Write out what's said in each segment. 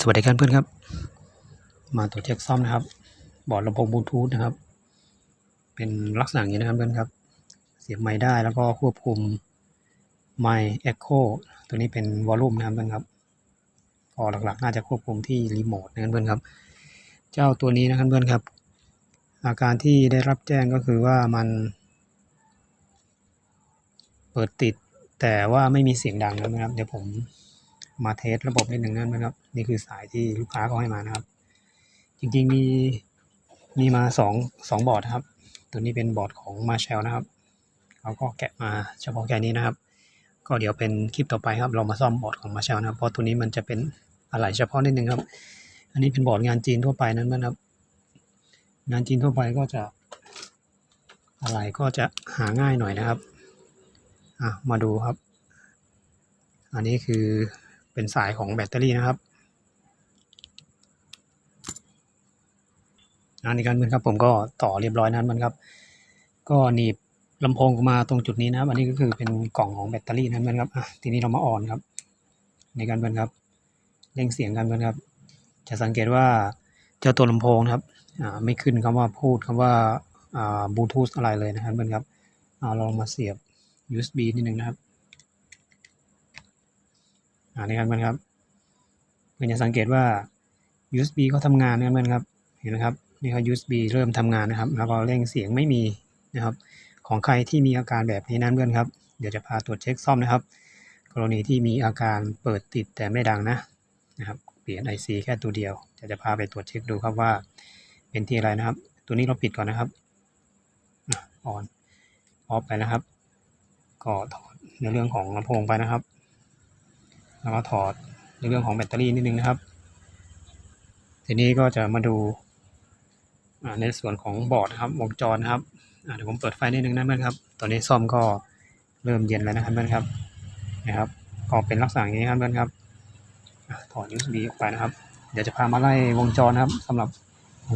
สวัสดีครับเพื่อนครับ มาตรวจเช็คซ่อมนะครับ บอร์ดลำโพงบลูทูธนะครับ เป็นลักษณะอย่างนี้นะครับเพื่อนครับ เสียบไมค์ได้แล้วก็ควบคุมไมค์เอ็กโคตัวนี้เป็นวอลลุ่มนะครับเพื่อนครับก็หลักๆ น่าจะควบคุมที่รีโมทนะครับเพื่อนครับ เจ้าตัวนี้นะครับเพื่อนครับ อาการที่ได้รับแจ้งก็คือว่ามัน เปิดติดแต่ว่าไม่มีเสียงดังนะครับ เดี๋ยวผม มาเทสระบบนิดหนึ่งนะครับ นี่คือสายที่ลูกค้าเขาให้มานะครับ จริงๆมีมีมาสองสองบอร์ดนะครับ ตัวนี้เป็นบอร์ดของ Marshall นะครับเขาก็แกะมาเฉพาะแค่นี้นะครับ ก็เดี๋ยวเป็นคลิปต่อไปครับ เรามาซ่อมบอร์ดของ Marshall นะครับเพราะตัวนี้มันจะเป็นอะไหล่เฉพาะนิดนึงครับ อันนี้เป็นบอร์ดงานจีนทั่วไปนั้นนะครับ งานจีนทั่วไปก็จะอะไหล่ก็จะหาง่ายหน่อยนะครับอะมาดูครับ อันนี้คือ เป็นสายของแบตเตอรี่นะครับอันนี้กันเพื่อนครับผมก็ต่อเรียบร้อยนั้นมันครับ ก็หนีบลำโพงมาตรงจุดนี้นะครับอันนี้ก็คือเป็นกล่องของแบตเตอรี่นั้นมันครับอะทีนี้เรามาออนครับ ในการเพื่อนครับเร่งเสียงกันเพื่อนครับ จะสังเกตว่าเจ้าตัวลำโพงนะครับอ่าไม่ขึ้นคำว่าพูดคำว่าอ่าบลูทูธอะไรเลยนะครับเพื่อนครับเอาลองมาเสียบ USB นิดนึงนะครับ อ่านี่ครับเพื่อนครับเพื่อนจะสังเกตว่า USB เขาทำงานนะครับเพื่อนครับเห็นไหมครับนี่เขา USB เริ่มทำงานนะครับ แล้วก็เร่งเสียงไม่มีนะครับ ของใครที่มีอาการแบบนี้นั้นเพื่อนครับ เดี๋ยวจะพาตรวจเช็คซ่อมนะครับ กรณีที่มีอาการเปิดติดแต่ไม่ดังนะนะครับเปลี่ยน IC แค่ตัวเดียวจะจะพาไปตรวจเช็คดูครับว่า เป็นที่อะไรนะครับ ตัวนี้เราปิดก่อนนะครับออนออฟไปนะครับ ก็ถอดในเรื่องของลำโพงไปนะครับ แล้วก็ถอดในเรื่องของแบตเตอรี่นิดนึงนะครับ ทีนี้ก็จะมาดูในส่วนของบอร์ดครับวงจรครับเดี๋ยวผมเปิดไฟนิดนึงนะเพื่อนครับ ตอนนี้ซ่อมก็เริ่มเย็นแล้วนะครับเพื่อนครับนะครับก็เป็นลักษณะอย่างนี้ครับเพื่อนครับถอด USB ออกไปนะครับ เดี๋ยวจะพามาไล่วงจรนะครับสำหรับ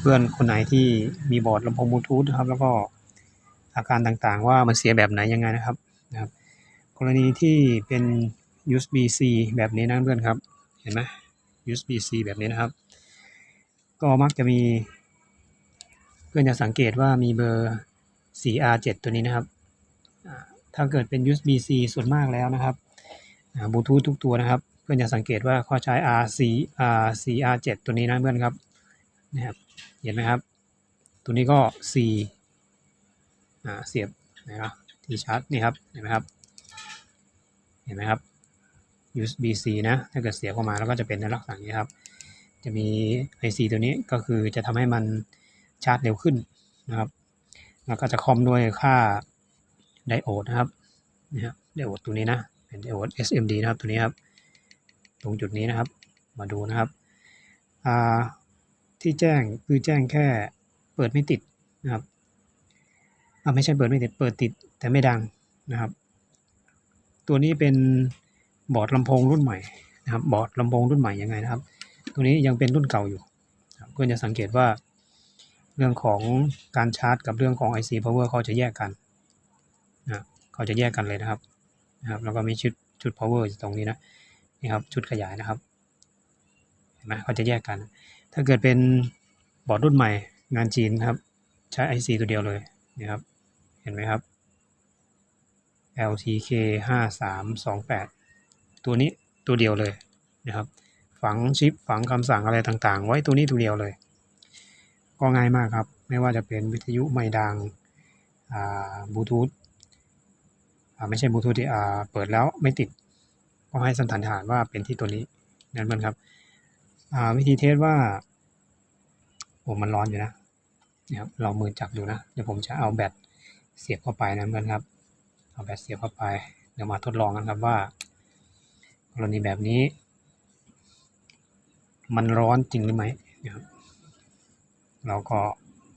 เพื่อนคนไหนที่มีบอร์ดลำโพงบลูทูธนะครับ แล้วก็อาการต่างๆ ว่ามันเสียแบบไหนยังไงนะครับนะครับ กรณีที่เป็น USB-C แบบนี้นะเพื่อนครับ เห็นไหม USB-C แบบนี้นะครับ ก็มักจะมี เพื่อนจะสังเกตว่ามีเบอร์ 4R7 ตัวนี้นะครับ ถ้าเกิดเป็น USB-C ส่วนมากแล้วนะครับบลูทูธทุกตัวนะครับ เพื่อนจะสังเกตว่าเขาใช้ RC R4R7 ตัวนี้นะเพื่อนครับนะครับเห็นไหมครับ ตัวนี้ก็ C อ่าเสียบนะครับที่ชาร์จนี่ครับเห็นไหมครับเห็นไหมครับ USB-C นะถ้าเกิดเสียบเข้ามาแล้วก็จะเป็นในลักษณะนี้ครับ จะมี IC ตัวนี้ก็คือจะทำให้มันชาร์จเร็วขึ้นนะครับ แล้วก็จะคอมด้วยค่าไดโอดนะครับนะครับไดโอดตัวนี้นะเป็นไดโอด SMD นะครับตัวนี้ครับ ตรงจุดนี้นะครับ มาดูนะครับที่แจ้งคือแจ้งแค่เปิดไม่ติดนะครับไม่ใช่เปิดไม่ติดเปิดติดแต่ไม่ดังนะครับ ตัวนี้เป็น บอร์ดลำโพงรุ่นใหม่นะครับบอร์ดลำโพงรุ่นใหม่ยังไงนะครับ ตัวนี้ยังเป็นรุ่นเก่าอยู่เพื่อนจะสังเกตว่าเรื่องของการชาร์จกับเรื่องของ IC power เขาจะแยกกันนะเขาจะแยกกันเลยนะครับนะครับ แล้วก็มีชุดชุด power อยู่ตรงนี้นะนี่ครับชุดขยายนะครับเห็นไหมเขาจะแยกกัน ถ้าเกิดเป็นบอร์ดรุ่นใหม่งานจีนครับ ใช้ IC ตัวเดียวเลยนะครับ เห็นไหมครับ LTK 5328 ตัวนี้ตัวเดียวเลยนะครับ ฝังชิปฝังคำสั่งอะไรต่างๆ ไว้ตัวนี้ตัวเดียวเลย ก็ง่ายมากครับ ไม่ว่าจะเป็นวิทยุไม่ดังบลูทูธไม่ใช่บลูทูธที่เปิดแล้วไม่ติด ก็ให้สันฐานว่าเป็นที่ตัวนี้นั่นมันครับวิธีเทสว่าโอ้มันร้อนอยู่นะนะครับลองมือจับดูนะ เดี๋ยวผมจะเอาแบตเสียบเข้าไปนะเพื่อนครับ เอาแบตเสียบเข้าไป เดี๋ยวมาทดลองกันครับว่า กรณีแบบนี้ มันร้อนจริงหรือไม่นะครับเราก็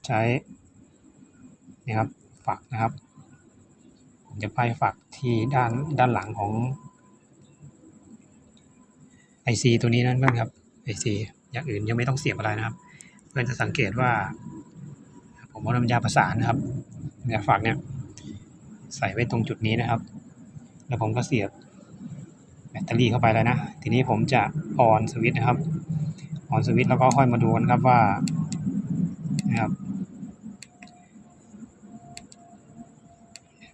ใช้นะครับฝักนะครับ ผมจะป้ายฝักที่ด้านด้านหลังของ IC ตัวนี้นั่นเพื่อนครับ IC อย่างอื่นยังไม่ต้องเสียบอะไรนะครับ เพื่อนจะสังเกตว่า ผมเอาน้ำยาประสานนะครับน้ำยาฝักเนี่ยใส่ไว้ตรงจุดนี้นะครับ แล้วผมก็เสียบ ตเตอรี่เข้าไปแล้วนะ ทีนี้ผมจะออนสวิตช์นะครับ ออนสวิตช์แล้วก็ค่อยมาดูกันครับว่านะครับ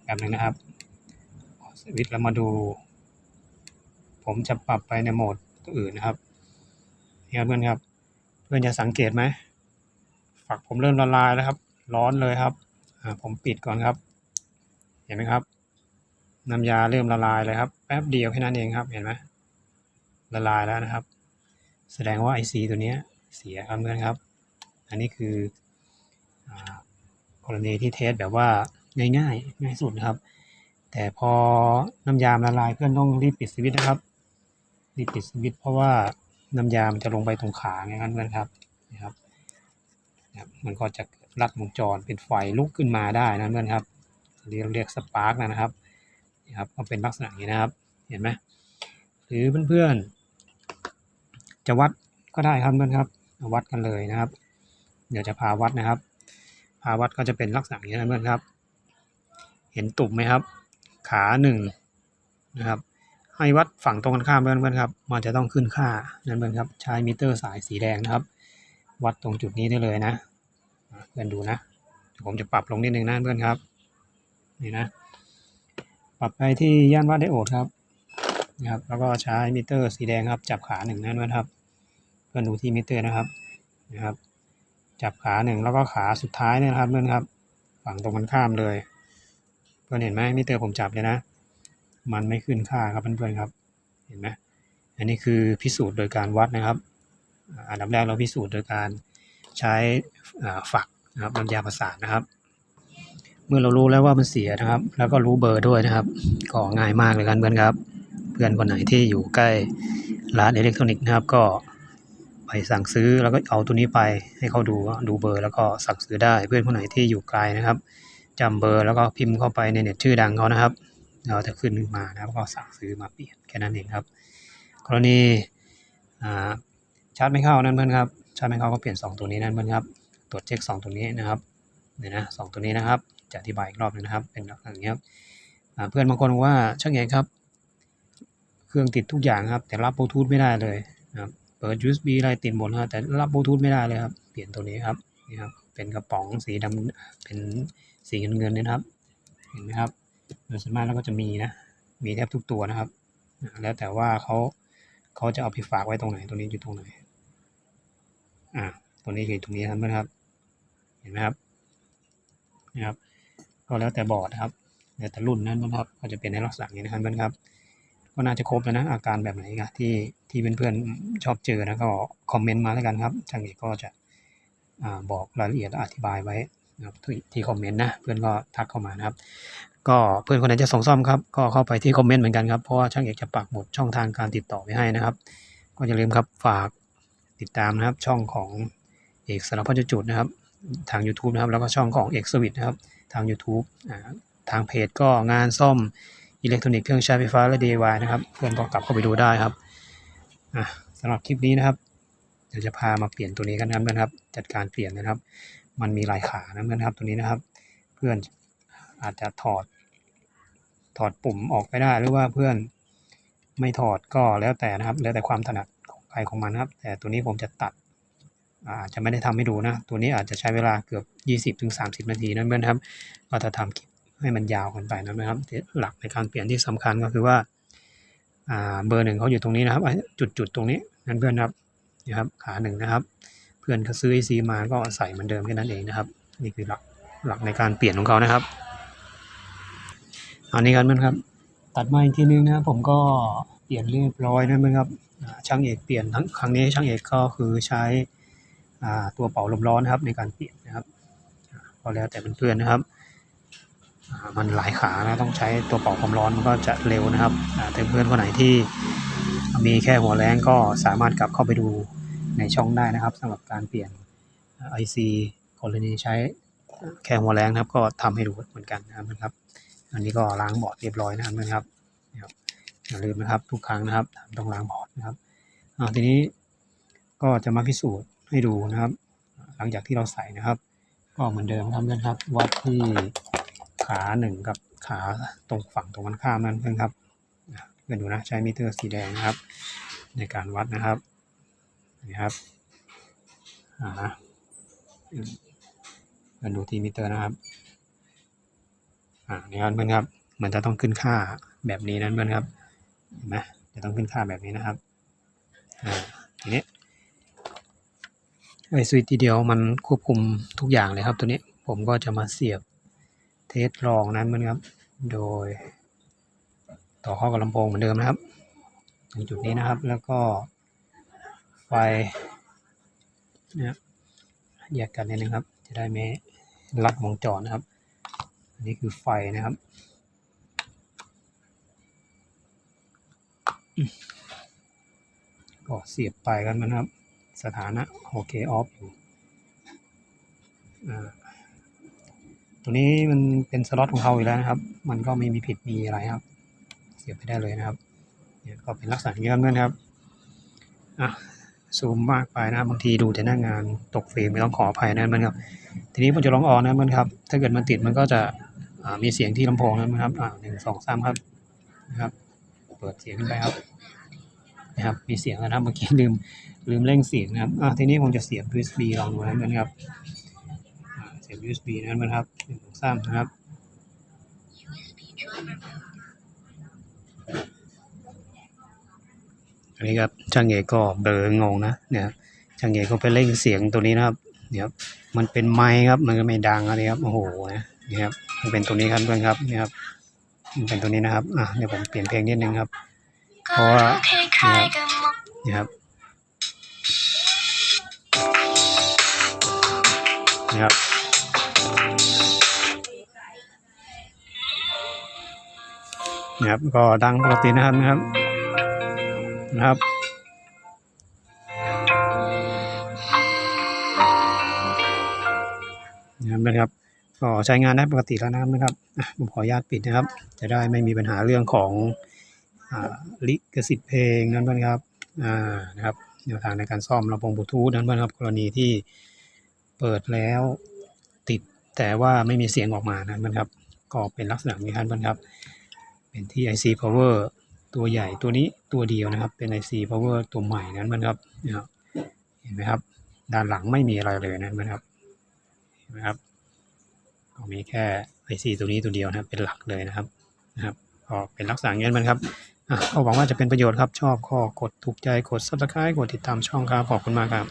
แบบนึงนะครับ ออนสวิตช์แล้วมาดู ผมจะปรับไปในโหมดตัวอื่นนะครับนี่ครับเพื่อนครับ เพื่อนจะสังเกตไหมฝักผมเริ่มละลายแล้วครับ ร้อนเลยครับผมปิดก่อนครับ เห็นไหมครับ น้ำยาเริ่มละลายเลยครับ ป๊บเดียวแค่นั้นเองครับ เห็นไหมละลายแล้วนะครับ แสดงว่าไอซีตัวนี้เสียครับเพื่อนครับ อันนี้คือกรณีที่เทสแบบว่าง่ายๆ ง่ายสุดนะครับ แต่พอน้ำยามละลายเพื่อนต้องรีบปิดสวิตช์นะครับ รีบปิดสวิตช์เพราะว่าน้ำยามจะลงไปตรงขาไงครับเพื่อนครับนะครับ มันก็จะเกิดลัดวงจรเป็นไฟลุกขึ้นมาได้นะเพื่อนครับเรียกเรียกสปาร์กนะครับนะครับก็เป็นลักษณะนี้นะครับ เห็นไหมหรือเพื่อนๆ จะวัดก็ได้ครับเพื่อนครับ วัดกันเลยนะครับ เดี๋ยวจะพาวัดนะครับ พาวัดก็จะเป็นลักษณะนี้นะเพื่อนครับ เห็นตุ่มไหมครับ ขาหนึ่งนะครับ ให้วัดฝั่งตรงกันข้ามเพื่อนๆครับ มันจะต้องขึ้นค่านั่นเพื่อนครับ ใช้มิเตอร์สายสีแดงนะครับ วัดตรงจุดนี้ได้เลยนะเพื่อนดูนะเดี๋ยวผมจะปรับลงนิดนึงนะเพื่อนครับ นี่นะ ปรับไปที่ย่านวัดไดโอดครับ นะครับ แล้วก็ใช้มิเตอร์สีแดงครับ จับขาหนึ่งนั่นเพื่อนครับ เพื่อนดูที่มิเตอร์นะครับนะครับ จับขาหนึ่งแล้วก็ขาสุดท้ายเนี่ยครับเพื่อนครับ ฝั่งตรงกันข้ามเลย เพื่อนเห็นไหมมิเตอร์ผมจับเลยนะ มันไม่ขึ้นค่าครับเพื่อนๆครับ เห็นไหมอันนี้คือพิสูจน์โดยการวัดนะครับอันดับแรกเราพิสูจน์โดยการใช้อ่าฝักนะครับน้ำยาประสานนะครับ เมื่อเรารู้แล้วว่ามันเสียนะครับ แล้วก็รู้เบอร์ด้วยนะครับ ก็ง่ายมากเลยกันเพื่อนครับ เพื่อนคนไหนที่อยู่ใกล้ร้านอิเล็กทรอนิกส์นะครับก็ไปสั่งซื้อแล้วก็เอาตัวนี้ไปให้เขาดูดูเบอร์ แล้วก็สั่งซื้อได้เพื่อนคนไหนที่อยู่ไกลนะครับจำเบอร์แล้วก็พิมพ์เข้าไปในเน็ตชื่อดังเขานะครับเราจะขึ้นมานะครับก็สั่งซื้อมาเปลี่ยนแค่นั้นเองครับ กรณีอ่าชาร์จไม่เข้านั่นเพื่อนครับชาร์จไม่เข้าก็เปลี่ยน 2 ตัวนี้นั่นเพื่อนครับตรวจเช็ค 2 ตัวนี้นะครับเนี่ยนะสองตัวนี้นะครับจะอธิบายอีกรอบหนึงนะครับเป็นอย่างนี้ครับอ่าเพื่อนบางคนว่าช่างเอกครับ เครื่องติดทุกอย่างครับ แต่รับบลูทูธไม่ได้เลยนะครับเปิด USB อะไรติดหมดนะครับแต่รับบลูทูธไม่ได้เลยครับ เปลี่ยนตัวนี้ครับนี่ครับเป็นกระป๋องสีดำเป็นสีเงินเงินๆนี่ยนะครับ เห็นไหมครับโดยส่วนมากแล้วก็จะมีนะ มีแทบทุกตัวนะครับ แล้วแต่ว่าเขาเขาจะเอาไปฝากไว้ตรงไหนตรงนี้อยู่ตรงไหนอ่าตัวนี้คือตรงนี้ครับเพื่อนครับ เห็นไหมครับนะครับ ก็แล้วแต่บอร์ดครับแล้วแต่รุ่นนั้นนะครับ ก็จะเป็นในลักษณะนี้นะครับเพื่อนครับ ก็น่าจะครบแล้วนะอาการแบบไหนกันที่ที่เพื่อนๆชอบเจอนะก็คอมเมนต์มาแล้วกันครับทางนี้ก็จะอบอกรายละเอียดอธิบายไว้นะครับที่ที่คอมเมนต์นะเพื่อนก็ทักเข้ามานะครับ ก็เพื่อนคนไหนจะส่งซ่อมครับก็เข้าไปที่คอมเมนต์เหมือนกันครับเพราะว่าช่างเอกจะปักหมุดช่องทางการติดต่อไว้ให้นะครับ ก็อย่าลืมครับฝากติดตามนะครับช่องของเอกสารพัดจุดนะครับ ทาง YouTube นะครับแล้วก็ช่องของเอกสวิตนะครับทาง YouTube ทางเพจก็งานซ่อม อิเล็กทรอนิกส์เครื่องใช้ไฟฟ้าและ DIY นะครับ เพื่อนก็กลับเข้าไปดูได้ครับสำหรับคลิปนี้นะครับ เดี๋ยวจะพามาเปลี่ยนตัวนี้กันนะครับเพื่อนครับ จัดการเปลี่ยนนะครับ มันมีหลายขานะเพื่อนครับตัวนี้นะครับ เพื่อนอาจจะถอด ถอดปุ่มออกไปได้หรือว่าเพื่อนไม่ถอดก็แล้วแต่นะครับ แล้วแต่ความถนัดของใครของมันครับ แต่ตัวนี้ผมจะตัดอาจจะไม่ได้ทำให้ดูนะ ตัวนี้อาจจะใช้เวลาเกือบ 20-30 นาทีนั่นเพื่อนครับ ก็จะทำคลิป ให้มันยาวกันไปนะครับ หลักในการเปลี่ยนที่สำคัญก็คือว่าเบอร์หนึ่งเขาอยู่ตรงนี้นะครับจุดจุดๆตรงนี้นั่นเพื่อนครับนะครับขาหนึ่งนะครับ เพื่อนเขาซื้อไอซีมาก็ใส่เหมือนเดิมแค่นั้นเองนะครับ นี่คือหลักหลักในการเปลี่ยนของเขานะครับอันนี้กันเพื่อนครับตัดมาอีกทีนึงนะครับผมก็เปลี่ยนเรียบร้อยนะเพื่อนครับช่างเอกเปลี่ยนทั้งครั้งนี้ช่างเอกก็คือใช้ตัวเป่าลมร้อนนะครับในการเปลี่ยนนะครับอ่าก็แล้วแต่เพื่อนๆนะครับ มันหลายขานะต้องใช้ตัวเป่าความร้อนมันก็จะเร็วนะครับอ่าแต่เพื่อนคนไหนที่มีแค่หัวแรงก็สามารถกลับเข้าไปดูในช่องได้นะครับสำหรับการเปลี่ยน IC กรณีใช้แค่หัวแรงนะครับ ก็ทำให้ดูเหมือนกันนะครับ อันนี้ก็ล้างบอร์ดเรียบร้อยนะครับนะครับนครับอย่าลืมนะครับทุกครั้งนะครับต้องล้างบอร์ดนะครับทีนี้ก็จะมาพิสูจน์ให้ดูนะครับ หลังจากที่เราใส่นะครับ ก็เหมือนเดิมครับเพื่อนครับวัดที่ ขาหนึ่งกับขาตรงฝั่งตรงกันข้ามนั่นเพื่อนครับเพื่อนดูนะใช้มิเตอร์สีแดงนะครับ ในการวัดนะครับนี่ครับอ่านะอืมมาดูที่มิเตอร์นะครับอ่านี่ครับเพื่อนครับมันจะต้องขึ้นค่าแบบนี้นั้นเพื่อนครับเห็นไหมจะต้องขึ้นค่าแบบนี้นะครับอ่าทีนี้ไอสวิตช์ทีเดียวมันควบคุมทุกอย่างเลยครับตัวนี้ผมก็จะมาเสียบ เทสลองนั้นเพื่อนครับ โดย ต่อเข้ากับลำโพงเหมือนเดิมนะครับตรงจุดนี้นะครับ แล้วก็ไฟนะแยกกันนิดนึงครับ จะได้ไม่ลัดวงจรนะครับ อันนี้คือไฟนะครับก็เสียบไปกันมันครับ สถานะโอเคออฟอยู่อ่า ตัวนี้มันเป็นสล็อตของเขาอยู่แล้วนะครับ มันก็ไม่มีผิดมีอะไรครับ เสียบไปได้เลยนะครับเนี่ยก็เป็นลักษณะอย่างนี้ครับเพื่อนครับอะซูมมากไปนะครับบางทีดูแต่หน้างานตกเฟรมไม่ต้องขออภัยนะเพื่อนครับ ทีนี้ผมจะลองออนนะเพื่อนครับ ถ้าเกิดมันติดมันก็จะอ่ามีเสียงที่ลำโพงนะเพื่อนครับอ่าหนึ่งสองสามครับนะครับ เปิดเสียงขึ้นไปครับนะครับมีเสียงนะครับเมื่อกี้ลืมลืมเร่งเสียงนะครับอะทีนี้ผมจะเสียบ USB ลองดูนะเพื่อนครับ USB นะเพื่อนครับหนึ่งสองสามนะครับอันนี้ครับช่างเอกก็เบลองงนะเนี่ยช่างเอกก็ไปเร่งเสียงตัวนี้นะครับเนี่ยครับมันเป็นไม้ครับมันก็ไม่ดังอะไรครับโอ้โหนะนี่ครับมันเป็นตัวนี้ครับเพื่อนครับนี่ครับมันเป็นตัวนี้นะครับอะเดี๋ยวผมเปลี่ยนเพลงนิดนึงครับเพราะว่านี่ครับนี่ครับ นี่ครับก็ดังปกตินะครับนะครับนะครับนะครับก็ใช้งานได้ปกติแล้วนะครับนะครับผมขออนุญาตปิดนะครับ จะได้ไม่มีปัญหาเรื่องของอลิขสิทธิ์เพลงนั้นเพื่อนครับอ่านะครับแนวทางในการซ่อมลำโพงบลูทูธนั้นเพื่อนครับกรณีที่เปิดแล้วติดแต่ว่าไม่มีเสียงออกมานั้นเพื่อนครับก็เป็นลักษณะนี้ครับเพื่อนครับ เป็นที่ IC power ตัวใหญ่ตัวนี้ตัวเดียวนะครับ เป็น IC power ตัวใหม่นั้นมันครับนะครับเห็นไหมครับ ด้านหลังไม่มีอะไรเลยนะมันครับเห็นไหมครับก็มีแค่ IC ตัวนี้ตัวเดียวนะครับ เป็นหลักเลยนะครับนะครับก็เป็นลักษณะอย่างนี้มันครับอะก็หวังว่าจะเป็นประโยชน์ครับ ชอบก็กดถูกใจกด subscribe กดติดตามช่องครับขอบคุณมากครับ